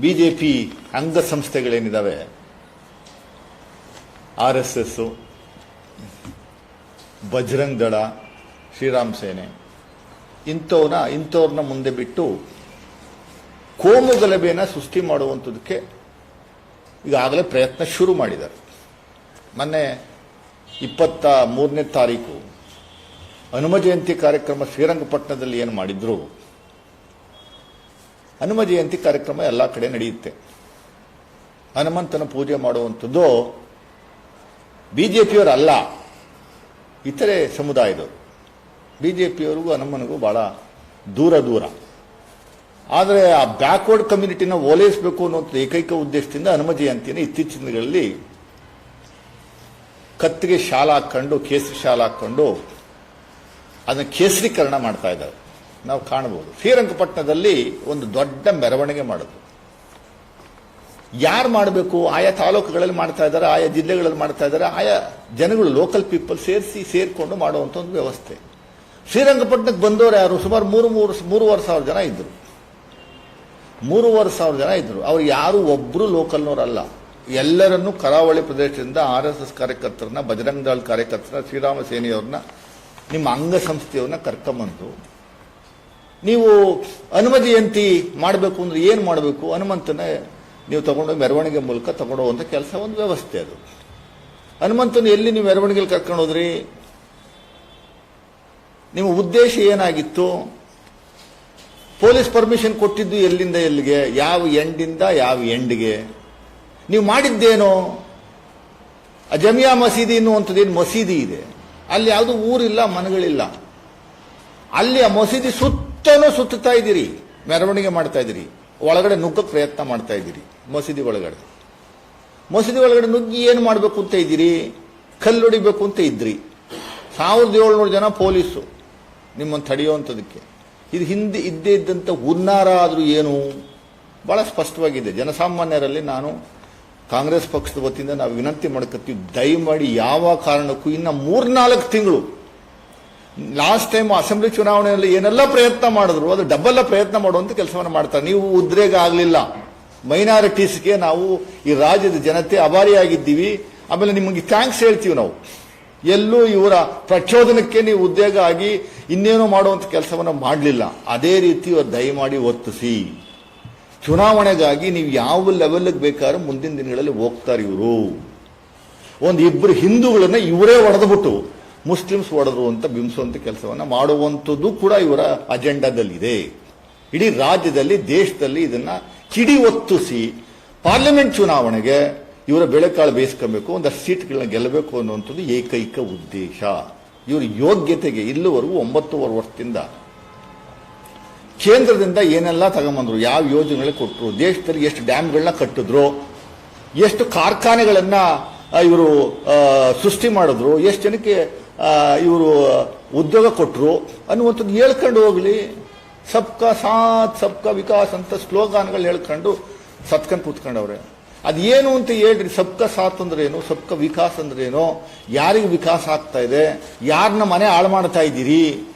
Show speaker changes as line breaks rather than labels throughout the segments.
B J P ಅಂಗಸಂಸ್ಥೆಗಳೇನಿದ್ದಾವೆ R S S Bajrang Dal, Sriram Sene. ಇಂಥವ್ರನ್ನ ಇಂಥವ್ರನ್ನ ಮುಂದೆ ಬಿಟ್ಟು ಕೋಮು ಗಲಭೆಯನ್ನು ಸೃಷ್ಟಿ ಮಾಡುವಂಥದಕ್ಕೆ ಈಗಾಗಲೇ ಪ್ರಯತ್ನ ಶುರು ಮಾಡಿದ್ದಾರೆ. ಮೊನ್ನೆ ಇಪ್ಪತ್ತ ಮೂರನೇ ತಾರೀಕು ಹನುಮ ಜಯಂತಿ ಕಾರ್ಯಕ್ರಮ ಶ್ರೀರಂಗಪಟ್ಟಣದಲ್ಲಿ ಏನು ಮಾಡಿದ್ರು? ಹನುಮ ಜಯಂತಿ ಕಾರ್ಯಕ್ರಮ ಎಲ್ಲ ಕಡೆ ನಡೆಯುತ್ತೆ. ಹನುಮಂತನ ಪೂಜೆ ಮಾಡುವಂಥದ್ದು ಬಿ ಜೆ ಅಲ್ಲ ಇತರೆ ಸಮುದಾಯದವರು. ಬಿಜೆಪಿಯವರಿಗೂ ಹನುಮನಿಗೂ ಭಾಳ ದೂರ ದೂರ. ಆದರೆ ಆ ಬ್ಯಾಕ್ವರ್ಡ್ ಕಮ್ಯುನಿಟಿನ ಓಲೈಸಬೇಕು ಅನ್ನುವಂಥ ಏಕೈಕ ಉದ್ದೇಶದಿಂದ ಹನುಮ ಜಯಂತಿಯನ್ನು ಇತ್ತೀಚಿನ ದಿನಗಳಲ್ಲಿ ಕತ್ತಿಗೆ ಶಾಲ ಹಾಕ್ಕೊಂಡು ಕೇಸರಿ ಶಾಲ ಹಾಕ್ಕೊಂಡು ಅದನ್ನು ಕೇಸರೀಕರಣ ಮಾಡ್ತಾ ಇದ್ದಾರೆ. ನಾವು ಕಾಣಬಹುದು. ಶ್ರೀರಂಗಪಟ್ಟಣದಲ್ಲಿ ಒಂದು ದೊಡ್ಡ ಮೆರವಣಿಗೆ ಮಾಡಿದ್ರು ಯಾರು ಮಾಡಬೇಕು? ಆಯಾ ತಾಲೂಕುಗಳಲ್ಲಿ ಮಾಡ್ತಾ ಇದ್ದಾರೆ, ಆಯಾ ಜಿಲ್ಲೆಗಳಲ್ಲಿ ಮಾಡ್ತಾ ಇದ್ದಾರೆ, ಆಯಾ ಜನಗಳು ಲೋಕಲ್ ಪೀಪಲ್ ಸೇರಿಸಿ, ಸೇರಿಕೊಂಡು ಮಾಡುವಂಥ ಒಂದು ವ್ಯವಸ್ಥೆ. ಶ್ರೀರಂಗಪಟ್ಟಣಕ್ಕೆ ಬಂದವರು ಯಾರು? ಸುಮಾರು ಮೂರು ಮೂರು, ಮೂರುವರೆ ಸಾವಿರ ಜನ ಇದ್ದರು ಮೂರುವರೆ ಸಾವಿರ ಜನ ಇದ್ದರು ಅವ್ರು ಯಾರು? ಒಬ್ಬರು ಲೋಕಲ್ನವರಲ್ಲ. ಎಲ್ಲರನ್ನು ಕರಾವಳಿ ಪ್ರದೇಶದಿಂದ ಆರ್ ಎಸ್ ಎಸ್ ಕಾರ್ಯಕರ್ತರನ್ನ ಬಜರಂಗ ದಳ ಕಾರ್ಯಕರ್ತರನ್ನ, ಶ್ರೀರಾಮ ಸೇನೆಯವ್ರನ್ನ, ನಿಮ್ಮ ಅಂಗಸಂಸ್ಥೆಯವ್ರನ್ನ ಕರ್ಕೊಂಬಂದು ನೀವು ಹನುಮ ಜಯಂತಿ ಮಾಡಬೇಕು ಅಂದ್ರೆ ಏನು ಮಾಡಬೇಕು? ಹನುಮಂತನ ನೀವು ತಗೊಂಡು ಮೆರವಣಿಗೆ ಮೂಲಕ ತಗೊಂಡು ಹೋಗುವಂಥ ಕೆಲಸ, ಒಂದು ವ್ಯವಸ್ಥೆ ಅದು. ಹನುಮಂತನ ಎಲ್ಲಿ ನೀವು ಮೆರವಣಿಗೆಯಲ್ಲಿ ಕರ್ಕೊಂಡು ಹೋದ್ರಿ? ನಿಮ್ಮ ಉದ್ದೇಶ ಏನಾಗಿತ್ತು? ಪೊಲೀಸ್ ಪರ್ಮಿಷನ್ ಕೊಟ್ಟಿದ್ದು ಎಲ್ಲಿಂದ, ಎಲ್ಲಿಗೆ? ಯಾವ ಎಂಡಿಂದ, ಯಾವ ಎಂಡ್ಗೆ? ನೀವು ಮಾಡಿದ್ದೇನೋ? ಆ ಜಮಿಯಾ ಮಸೀದಿ ಏನು ಮಸೀದಿ ಇದೆ? ಅಲ್ಲಿ ಯಾವುದು ಊರಿಲ್ಲ, ಮನೆಗಳಿಲ್ಲ. ಅಲ್ಲಿ ಆ ಮಸೀದಿ ಸುತ್ತಲೂ ಸುತ್ತುತ್ತಾ ಇದ್ದೀರಿ. ಮೆರವಣಿಗೆ ಮಾಡ್ತಾ ಇದ್ದೀರಿ. ಒಳಗಡೆ ನುಗ್ಗಕ್ಕೆ ಪ್ರಯತ್ನ ಮಾಡ್ತಾ ಇದ್ದೀರಿ. ಮಸೀದಿ ಒಳಗಡೆ. ಮಸೀದಿ ಒಳಗಡೆ ನುಗ್ಗಿ ಏನು ಮಾಡಬೇಕು ಅಂತ ಇದ್ದೀರಿ? ಕಲ್ಲು ಹೊಡಿಬೇಕು ಅಂತ ಇದ್ರಿ. ಸಾವಿರದ ಏಳ್ನೂರು ಜನ ಪೊಲೀಸು. ನಿಮ್ಮನ್ನು ತಡೆಯುವಂಥದಕ್ಕೆ ಇದು ಹಿಂದೆ ಇದ್ದೇ ಇದ್ದಂಥ ಹುನ್ನಾರ ಆದರೂ ಏನು? ಬಹಳ ಸ್ಪಷ್ಟವಾಗಿದೆ. ಜನಸಾಮಾನ್ಯರಲ್ಲಿ ನಾನು ಕಾಂಗ್ರೆಸ್ ಪಕ್ಷದ ವತಿಯಿಂದ ನಾವು ವಿನಂತಿ ಮಾಡ್ಕೊತೀವಿ. ದಯಮಾಡಿ ಯಾವ ಕಾರಣಕ್ಕೂ ಇನ್ನು ಮೂರ್ನಾಲ್ಕು ತಿಂಗಳು ಲಾಸ್ಟ್ ಟೈಮ್ ಅಸೆಂಬ್ಲಿ ಚುನಾವಣೆಯಲ್ಲಿ ಏನೆಲ್ಲ ಪ್ರಯತ್ನ ಮಾಡಿದ್ರು, ಅದು ಡಬ್ಬಲ್ಲ ಪ್ರಯತ್ನ ಮಾಡುವಂತ ಕೆಲಸವನ್ನು ಮಾಡ್ತಾರೆ. ನೀವು ಉದ್ರೇಗ ಆಗಲಿಲ್ಲ ಮೈನಾರಿಟೀಸ್ಗೆ ನಾವು ಈ ರಾಜ್ಯದ ಜನತೆ ಅಭಾರಿಯಾಗಿದ್ದೀವಿ ಆಮೇಲೆ ನಿಮಗೆ ಥ್ಯಾಂಕ್ಸ್ ಹೇಳ್ತೀವಿ ನಾವು. ಎಲ್ಲೂ ಇವರ ಪ್ರಚೋದನಕ್ಕೆ ನೀವು ಉದ್ಯೋಗ ಆಗಿ ಇನ್ನೇನೋ ಮಾಡುವಂಥ ಕೆಲಸವನ್ನು ಮಾಡಲಿಲ್ಲ. ಅದೇ ರೀತಿ ದಯಮಾಡಿ ಒತ್ತಿಸಿ. ಚುನಾವಣೆಗಾಗಿ ನೀವು ಯಾವ ಲೆವೆಲ್ಗೆ ಬೇಕಾದ್ರೂ ಮುಂದಿನ ದಿನಗಳಲ್ಲಿ ಹೋಗ್ತಾರೆ ಇವರು. ಒಂದು ಇಬ್ಬರು ಹಿಂದೂಗಳನ್ನ ಇವರೇ ಹೊಡೆದ್ಬಿಟ್ಟು ಮುಸ್ಲಿಮ್ಸ್ ಹೊಡೆದ್ರು ಅಂತ ಬಿಂಬಿಸುವಂತ ಕೆಲಸವನ್ನ ಮಾಡುವಂಥದ್ದು ಕೂಡ ಇವರ ಅಜೆಂಡಾದಲ್ಲಿದೆ. ಇಡೀ ರಾಜ್ಯದಲ್ಲಿ, ದೇಶದಲ್ಲಿ ಇದನ್ನ ಕಿಡಿ ಒತ್ತಿಸಿ ಪಾರ್ಲಿಮೆಂಟ್ ಚುನಾವಣೆಗೆ ಇವರ ಬೆಳೆಕಾಳು ಬೇಯಿಸ್ಕೊಬೇಕು, ಒಂದಷ್ಟು ಸೀಟ್ಗಳನ್ನ ಗೆಲ್ಲಬೇಕು ಅನ್ನುವಂಥದ್ದು ಏಕೈಕ ಉದ್ದೇಶ. ಇವರ ಯೋಗ್ಯತೆಗೆ ಇಲ್ಲಿವರೆಗೂ ಒಂಬತ್ತುವರೆ ವರ್ಷದಿಂದ ಕೇಂದ್ರದಿಂದ ಏನೆಲ್ಲ ತಗೊಂಬಂದ್ರು, ಯಾವ ಯೋಜನೆಗಳು ಕೊಟ್ಟರು ದೇಶದಲ್ಲಿ ಎಷ್ಟು ಡ್ಯಾಮ್ಗಳನ್ನ ಕಟ್ಟಿದ್ರು, ಎಷ್ಟು ಕಾರ್ಖಾನೆಗಳನ್ನ ಇವರು ಸೃಷ್ಟಿ ಮಾಡಿದ್ರು, ಎಷ್ಟು ಜನಕ್ಕೆ ಇವರು ಉದ್ಯೋಗ ಕೊಟ್ಟರು ಅನ್ನುವಂಥದ್ದು ಹೇಳ್ಕೊಂಡು ಹೋಗಲಿ. ಸಬ್ಕಾ ಸಾತ್ ಸಬ್ಕಾ ವಿಕಾಸ್ ಅಂತ ಸ್ಲೋಗಾನ್ಗಳು ಹೇಳ್ಕೊಂಡು ಸತ್ಕೊಂಡು ಕೂತ್ಕೊಂಡವ್ರೆ. ಅದೇನು ಅಂತ ಹೇಳ್ರಿ, ಸಬ್ಕ ಸಾತ್ ಅಂದ್ರೆ ಏನು ಸಬ್ಕ ವಿಕಾಸ್ ಅಂದ್ರೆ ಏನು ಯಾರಿಗೆ ವಿಕಾಸ ಆಗ್ತಾ ಇದೆ? ಯಾರನ್ನ ಮನೆ ಹಾಳು ಮಾಡ್ತಾ ಇದ್ದೀರಿ?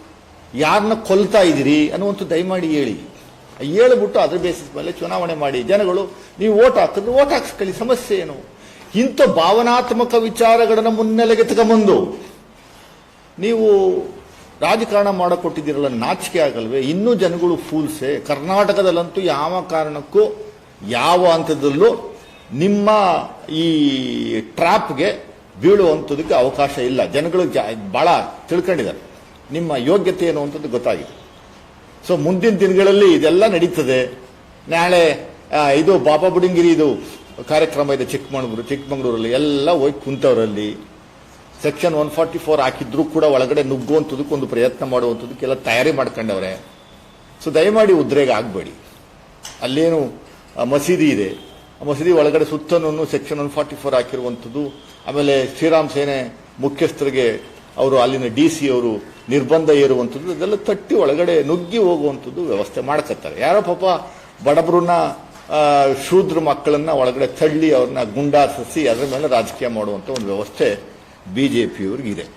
ಯಾರನ್ನ ಕೊಲ್ತಾ ಇದ್ದೀರಿ? ಅನ್ನುವಂಥ ದಯಮಾಡಿ ಹೇಳಿ. ಹೇಳ್ಬಿಟ್ಟು ಅದ್ರ ಬೇಸಿಸ್ ಮೇಲೆ ಚುನಾವಣೆ ಮಾಡಿ. ಜನಗಳು, ನೀವು ಓಟ್ ಹಾಕಿದ್ರೆ ಓಟ್ ಹಾಕ್ಸ್ಕೊಳ್ಳಿ. ಸಮಸ್ಯೆ ಏನು? ಇಂಥ ಭಾವನಾತ್ಮಕ ವಿಚಾರಗಳನ್ನ ಮುನ್ನೆಲೆಗೆ ತಗೊಂಬಂದು ನೀವು ರಾಜಕಾರಣ ಮಾಡಿಕೊಟ್ಟಿದ್ದೀರಲ್ಲ, ನಾಚಿಕೆ ಆಗಲ್ವೇ? ಇನ್ನೂ ಜನಗಳು ಫೂಲ್ಸೆ. ಕರ್ನಾಟಕದಲ್ಲಂತೂ ಯಾವ ಕಾರಣಕ್ಕೂ, ಯಾವ ಹಂತದಲ್ಲೂ ನಿಮ್ಮ ಈ ಟ್ರ್ಯಾಪ್ಗೆ ಬೀಳುವಂಥದಕ್ಕೆ ಅವಕಾಶ ಇಲ್ಲ. ಜನಗಳು ಜಾ ಭಾಳ ತಿಳ್ಕೊಂಡಿದ್ದಾರೆ. ನಿಮ್ಮ ಯೋಗ್ಯತೆ ಏನು ಅಂತದ್ದು ಗೊತ್ತಾಗಿದೆ. ಸೊ ಮುಂದಿನ ದಿನಗಳಲ್ಲಿ ಇದೆಲ್ಲ ನಡೀತದೆ. ನಾಳೆ ಇದು ಬಾಬಾ ಬುಡಂಗಿರಿ ಇದು ಕಾರ್ಯಕ್ರಮ ಇದೆ ಚಿಕ್ಕಮಗಳೂರು, ಚಿಕ್ಕಮಗಳೂರಲ್ಲಿ ಎಲ್ಲ ಹೋಗಿ ಕುಂತವರಲ್ಲಿ. ಸೆಕ್ಷನ್ ಒನ್ ಫಾರ್ಟಿ ಫೋರ್ ಹಾಕಿದ್ರು ಕೂಡ ಒಳಗಡೆ ನುಗ್ಗುವಂಥದಕ್ಕೆ ಒಂದು ಪ್ರಯತ್ನ ಮಾಡುವಂಥದಕ್ಕೆಲ್ಲ ತಯಾರಿ ಮಾಡ್ಕೊಂಡವ್ರೆ. ಸೊ ದಯಮಾಡಿ ಉದ್ರೇಗ ಆಗಬೇಡಿ. ಅಲ್ಲೇನು ಮಸೀದಿ ಇದೆ. ಆ ಮಸೀದಿ ಒಳಗಡೆ ಸುತ್ತನೂ ಸೆಕ್ಷನ್ ಒನ್ ಫಾರ್ಟಿ ಫೋರ್ ಹಾಕಿರುವಂಥದ್ದು. ಆಮೇಲೆ ಶ್ರೀರಾಮ್ ಸೇನೆ ಮುಖ್ಯಸ್ಥರಿಗೆ ಅವರು ಅಲ್ಲಿನ ಡಿ ಸಿ ಅವರು ನಿರ್ಬಂಧ ಏರುವಂಥದ್ದು ಇದೆಲ್ಲ ತಟ್ಟಿ ಒಳಗಡೆ ನುಗ್ಗಿ ಹೋಗುವಂಥದ್ದು ವ್ಯವಸ್ಥೆ ಮಾಡ್ಕತ್ತಾರೆ. ಯಾರೋ ಪಾಪ ಬಡಬರನ್ನ ಶೂದ್ರ ಮಕ್ಕಳನ್ನ ಒಳಗಡೆ ತಳ್ಳಿ ಅವ್ರನ್ನ ಗುಂಡಾರಿಸಿ ಅದರ ಮೇಲೆ ರಾಜಕೀಯ ಮಾಡುವಂಥ ಒಂದು ವ್ಯವಸ್ಥೆ ബി ജെ പി ഒരു ഗീതം